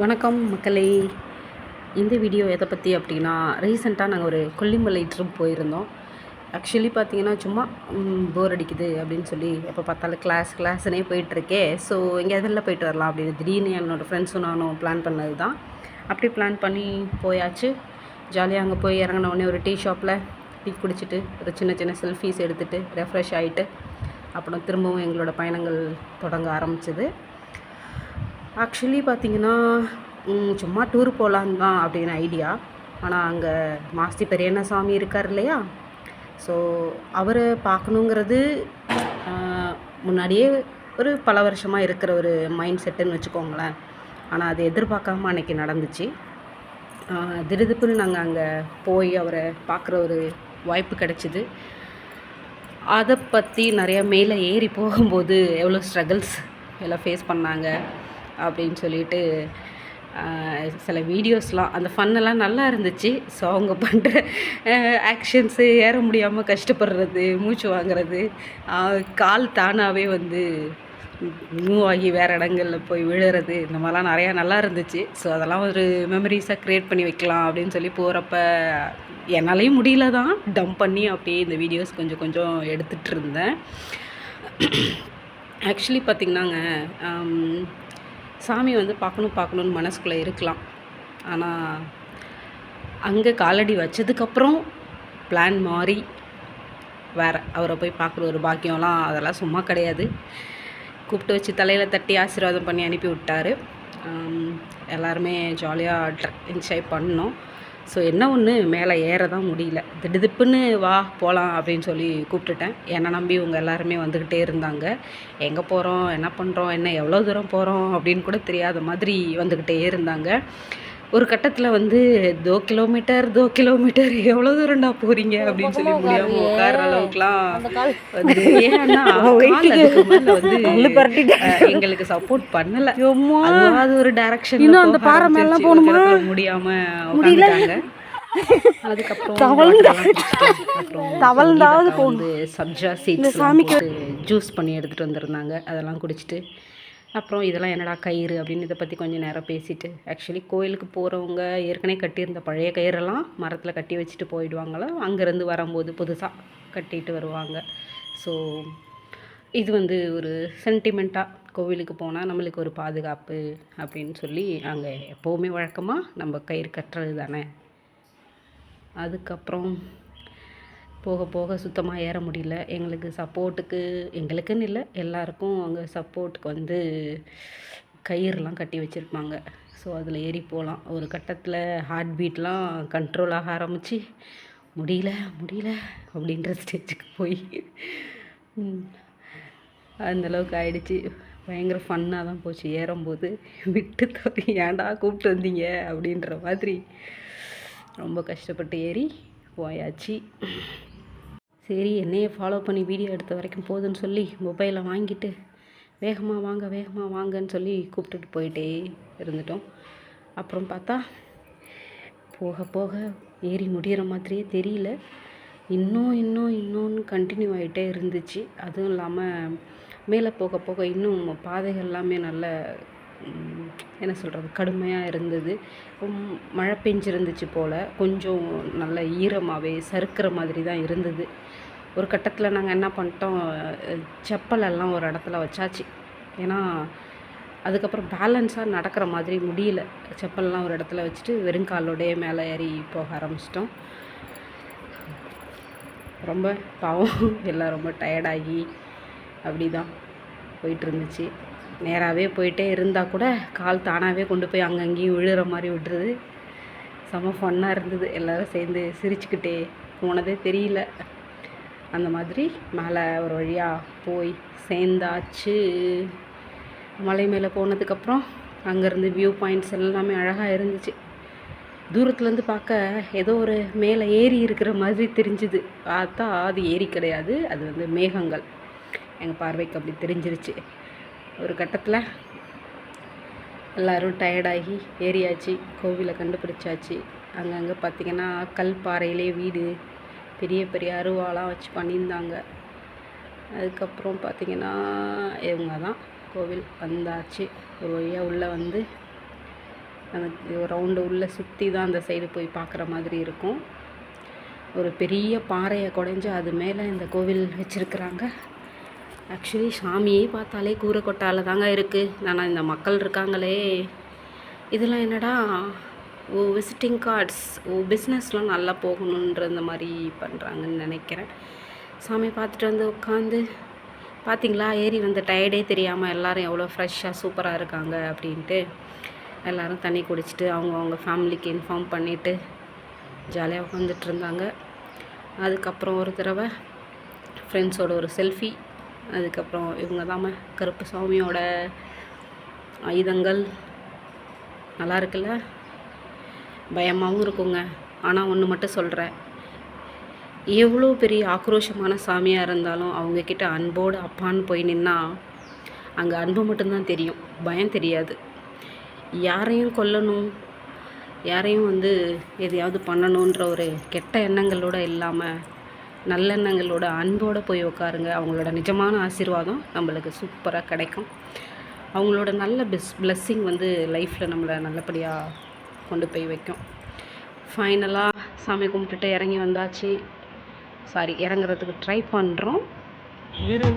வணக்கம் மக்களே. இந்த வீடியோ எதை பற்றி அப்படின்னா ரீசெண்டாக நாங்கள் ஒரு கொல்லிமலை ட்ரிப் போயிருந்தோம். ஆக்சுவலி பார்த்தீங்கன்னா சும்மா போர் அடிக்குது அப்படின்னு சொல்லி எப்போ பார்த்தாலும் கிளாஸ் கிளாஸ்னே போயிட்டுருக்கே. ஸோ எங்கேயாவது வெளில போயிட்டு வரலாம் அப்படின்னு திடீர்னு என்னோடய ஃப்ரெண்ட்ஸும் நானும் பிளான் பண்ணது தான் அப்படி பிளான் பண்ணி போயாச்சு. ஜாலியாக அங்கே போய் இறங்கினோடனே ஒரு டீ ஷாப்பில் டீ குடிச்சிட்டு ஒரு சின்ன சின்ன செல்ஃபீஸ் எடுத்துகிட்டு ரெஃப்ரெஷ் ஆகிட்டு அப்புறம் திரும்பவும் எங்களோட பயணங்கள் தொடங்க ஆரம்பிச்சது. ஆக்சுவலி பார்த்தீங்கன்னா சும்மா டூர் போகலான் தான் அப்படின்னு ஐடியா ஆனால் அங்கே மாஸ்தி பெரியண்ண சாமி இருக்கார் இல்லையா? ஸோ அவரை பார்க்கணுங்கிறது முன்னாடியே ஒரு பல வருஷமாக இருக்கிற ஒரு மைண்ட் செட்டுன்னு வச்சுக்கோங்களேன். ஆனால் அது எதிர்பார்க்காம அன்னைக்கு நடந்துச்சு. திருதுப்புன்னு திடுதிப்புன்னு நாங்கள் அங்கே போய் அவரை பார்க்குற ஒரு வாய்ப்பு கிடச்சிது. அதை பற்றி நிறையா மேலே ஏறி போகும்போது எவ்வளோ ஸ்ட்ரகிள்ஸ் எல்லாம் ஃபேஸ் பண்ணாங்க. அப்படின்னு சொல்லிட்டு சில வீடியோஸ்லாம் அந்த ஃபன்னெல்லாம் நல்லா இருந்துச்சு. ஸோ அவங்க பண்ணுற ஆக்ஷன்ஸு ஏற முடியாமல் கஷ்டப்படுறது மூச்சு வாங்குறது கால் தானாகவே வந்து மூவ் ஆகி வேறு இடங்களில் போய் விழுறது இந்த மாதிரிலாம் நிறையா நல்லா இருந்துச்சு. ஸோ அதெல்லாம் ஒரு மெமரிஸாக க்ரியேட் பண்ணி வைக்கலாம் அப்படின்னு சொல்லி போகிறப்ப என்னாலையும் முடியல தான். டம்ப் பண்ணி அப்படியே இந்த வீடியோஸ் கொஞ்சம் கொஞ்சம் எடுத்துகிட்டு இருந்தேன். ஆக்சுவலி பார்த்திங்கன்னாங்க சாமி வந்து பார்க்கணும் பார்க்கணுன்னு மனசுக்குள்ளே இருக்கலாம். ஆனால் அங்கே காலடி வச்சதுக்கப்புறம் பிளான் மாறி வேற அவரை போய் பார்க்குற ஒரு பாக்கியம்லாம் அதெல்லாம் சும்மா கிடையாது. கூப்பிட்டு வச்சு தலையில் தட்டி ஆசீர்வாதம் பண்ணி அனுப்பி விட்டார். எல்லாருமே ஜாலியாக என்ஜாய் பண்ணோம். ஸோ என்ன ஒன்று மேலே ஏற தான் முடியல. திடுதிப்புன்னு வா போகலாம் அப்படின்னு சொல்லி கூப்பிட்டுட்டேன். என்னை நம்பி இவங்க எல்லாருமே வந்துக்கிட்டே இருந்தாங்க. எங்கே போகிறோம் என்ன பண்ணுறோம் என்ன எவ்வளோ தூரம் போகிறோம் அப்படின்னு கூட தெரியாத மாதிரி வந்துக்கிட்டே இருந்தாங்க. ஒரு கட்டத்தில் வந்து தோ கிலோமீட்டர் தோ கிலோமீட்டர் எவ்வளோ தூரம்டா போகிறீங்க அப்படின்னு சொல்லி முடியாமல் உட்கார்ற அளவுக்குலாம் வந்து ஏன்னா வந்து எங்களுக்கு சப்போர்ட் பண்ணல. அது ஒரு டைரக்ஷன் இன்னும் அந்த பாறை மேலலாம் போகணுமா? முடியாம உட்காந்துட்டாங்க அதுக்கப்புறம் சப்ஜா சீட்ஸ் ஜூஸ் பண்ணி எடுத்துட்டு வந்திருந்தாங்க. அதெல்லாம் குடிச்சிட்டு அப்புறம் இதெல்லாம் என்னடா கயிறு அப்படின்னு இதை பற்றி கொஞ்சம் நேரம் பேசிட்டு ஆக்சுவலி கோயிலுக்கு போகிறவங்க ஏற்கனவே கட்டியிருந்த பழைய கயிறெல்லாம் மரத்தில் கட்டி வச்சுட்டு போயிடுவாங்களா? அங்கேருந்து வரும்போது புதுசாக கட்டிட்டு வருவாங்க. ஸோ இது வந்து ஒரு சென்டிமெண்ட்டாக கோவிலுக்கு போனால் நம்மளுக்கு ஒரு பாதுகாப்பு அப்படின்னு சொல்லி அங்கே எப்போவுமே வழக்கமாக நம்ம கயிறு கட்டுறது தானே. அதுக்கப்புறம் போக போக சுத்தமாக ஏற முடியல. எங்களுக்கு சப்போர்ட்டுக்கு எங்களுக்குன்னு இல்லை எல்லாருக்கும் அங்கே சப்போர்ட்டுக்கு வந்து கயிறுலாம் கட்டி வச்சுருப்பாங்க. ஸோ அதில் ஏறி போகலாம் ஒரு கட்டத்தில் ஹார்ட் பீட்லாம் கண்ட்ரோல் ஆக ஆரம்பித்து முடியல முடியல அப்படின்ற ஸ்டேஜுக்கு போய் அந்தளவுக்கு அந்த அளவுக்கு ஆயிடுச்சு. பயங்கர ஃபன்னாக தான் போச்சு. ஏறும்போது விட்டு தவறி ஏன்டா கூப்பிட்டு வந்தீங்க? அப்படின்ற மாதிரி ரொம்ப கஷ்டப்பட்டு ஏறி போயாச்சு. சரி என்னையே ஃபாலோ பண்ணி வீடியோ எடுத்த வரைக்கும் போதுன்னு சொல்லி மொபைலை வாங்கிட்டு வேகமாக வாங்க வேகமாக வாங்கன்னு சொல்லி கூப்பிட்டுட்டு போயிட்டே இருந்துட்டோம். அப்புறம் பார்த்தா போக போக ஏறி முடிகிற மாதிரியே தெரியல. இன்னும் இன்னும் இன்னொன்று கண்டினியூ ஆகிட்டே இருந்துச்சு. அதுவும் இல்லாமல் மேலே போக போக இன்னும் பாதைகள் எல்லாமே நல்ல என்ன சொல்கிறது கடுமையாக இருந்தது. மழை பெஞ்சிருந்துச்சு போல் கொஞ்சம் நல்ல ஈரமாகவே சறுக்கிற மாதிரி தான் இருந்தது. ஒரு கட்டத்தில் நாங்கள் என்ன பண்ணிட்டோம் செப்பலெல்லாம் ஒரு இடத்துல வச்சாச்சு. ஏன்னா அதுக்கப்புறம் பேலன்ஸாக நடக்கிற மாதிரி முடியல. செப்பல்லாம் ஒரு இடத்துல வச்சுட்டு வெறுங்காலோடயே மேலே ஏறி போக ஆரம்பிச்சிட்டோம். ரொம்ப பாவம். எல்லாம் ரொம்ப டயர்டாகி அப்படி தான் போயிட்டு இருந்துச்சு. நேராகவே போயிட்டே இருந்தால் கூட கால் தானாகவே கொண்டு போய் அங்கங்கேயும் விழுற மாதிரி விட்டுருது. செம ஃபன்னாக இருந்தது. எல்லோரும் சேர்ந்து சிரிச்சுக்கிட்டே போனதே தெரியல. அந்த மாதிரி மேலே ஒரு வழியாக போய் சேர்ந்தாச்சு. மலை மேலே போனதுக்கப்புறம் அங்கேருந்து வியூ பாயிண்ட்ஸ் எல்லாமே அழகாக இருந்துச்சு. தூரத்துலேருந்து பார்க்க ஏதோ ஒரு மேலே ஏரி இருக்கிற மாதிரி தெரிஞ்சுது. பார்த்தா அது ஏரி கிடையாது. அது வந்து மேகங்கள். எங்கள் பார்வைக்கு அப்படி தெரிஞ்சிருச்சு. ஒரு கட்டத்தில் எல்லோரும் டயர்டாகி ஏறியாச்சு கோவிலை கண்டுபிடிச்சாச்சு. அங்கங்கே பார்த்திங்கன்னா கல் பாறையிலே வீடு பெரிய பெரிய அருவாலாம் வச்சு பண்ணியிருந்தாங்க. அதுக்கப்புறம் பார்த்திங்கன்னா இவங்க தான் கோவில் வந்தாச்சு. ஒரு வழியாக உள்ளே வந்து நமக்கு ரவுண்டு உள்ளே சுற்றி தான் அந்த சைடு போய் பார்க்குற மாதிரி இருக்கும். ஒரு பெரிய பாறையை குடைஞ்சு அது மேலே இந்த கோவில் வச்சுருக்குறாங்க. ஆக்சுவலி சாமியே பார்த்தாலே கூரை கொட்டால தாங்க இருக்குது ஆனால் இந்த மக்கள் இருக்காங்களே. இதெல்லாம் என்னடா? ஓ விசிட்டிங் கார்ட்ஸ் ஓ பிஸ்னஸ்லாம் நல்லா போகணுன்ற இந்த மாதிரி பண்ணுறாங்கன்னு நினைக்கிறேன். சாமி பார்த்துட்டு வந்து உட்காந்து பார்த்தீங்களா ஏறி வந்த டயர்டே தெரியாமல் எல்லாரும் எவ்வளோ ஃப்ரெஷ்ஷாக சூப்பராக இருக்காங்க அப்படின்ட்டு எல்லாரும் தண்ணி குடிச்சிட்டு அவங்க அவங்க ஃபேமிலிக்கு இன்ஃபார்ம் பண்ணிவிட்டு ஜாலியாக உட்காந்துட்டு இருந்தாங்க. அதுக்கப்புறம் ஒரு தடவை ஃப்ரெண்ட்ஸோட ஒரு செல்ஃபி அதுக்கப்புறம் இவங்க தாம்மா கருப்பு சாமியோட ஆயுதங்கள். நல்லா இருக்குல்ல? பயமாகவும் இருக்குங்க. ஆனால் ஒன்று மட்டும் சொல்கிறேன் எவ்வளோ பெரிய ஆக்ரோஷமான சாமியாக இருந்தாலும் அவங்கக்கிட்ட அன்போடு அப்பான்னு போய் நின்னா அங்கே அன்பு மட்டும்தான் தெரியும். பயம் தெரியாது. யாரையும் கொல்லணும் யாரையும் வந்து எதையாவது பண்ணணுன்ற ஒரு கெட்ட எண்ணங்களோட இல்லாமல் நல்லெண்ணங்களோட அன்போடு போய் உட்காருங்க அவங்களோட நிஜமான ஆசீர்வாதம் நம்மளுக்கு சூப்பராக கிடைக்கும். அவங்களோட நல்ல பிஸ் பிளெஸ்ஸிங் வந்து லைஃப்பில் நம்மளை நல்லபடியாக கொண்டு போய் வைக்கும். ஃபைனலாக சாமி கும்பிட்டுட்டு இறங்கி வந்தாச்சு. சாரி இறங்குறதுக்கு ட்ரை பண்ணுறோம் இரு.